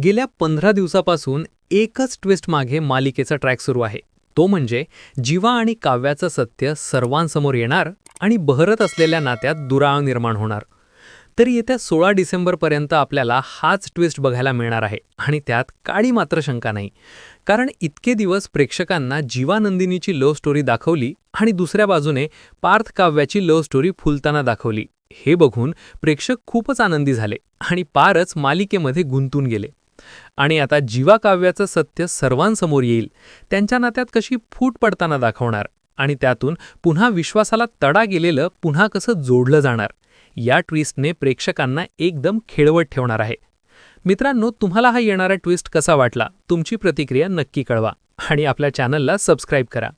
गेल्या पंधरा दिवसापासून एकच ट्विस्ट मागे मालिकेचा ट्रॅक सुरू आहे. तो म्हणजे जीवा आणि काव्याचं सत्य सर्वांसमोर येणार आणि बहरत असलेल्या नात्यात दुराळ निर्माण होणार. तर येत्या सोळा डिसेंबरपर्यंत आपल्याला हाच ट्विस्ट बघायला मिळणार आहे आणि त्यात काळी मात्र शंका नाही. कारण इतके दिवस प्रेक्षकांना जीवानंदिनीची लव्ह स्टोरी दाखवली आणि दुसऱ्या बाजूने पार्थ काव्याची लव्ह स्टोरी फुलताना दाखवली. हे बघून प्रेक्षक खूपच आनंदी झाले आणि पारच मालिकेमध्ये गुंतून गेले. आणि आता जीवा काव्याचं सत्य सर्वांसमोर येईल. त्यांच्या नात्यात कशी फूट पडताना दाखवणार? आणि त्यातून पुन्हा विश्वासाला तडा गेलेलं पुन्हा कसं जोडलं जाणार? या ट्विस्टने प्रेक्षकांना एकदम खेळवत ठेवणार आहे. मित्रांनो तुम्हाला हा येणारा ट्विस्ट कसा वाटला? तुमची प्रतिक्रिया नक्की कळवा. आणि आपल्या चॅनलला सबस्क्राईब करा.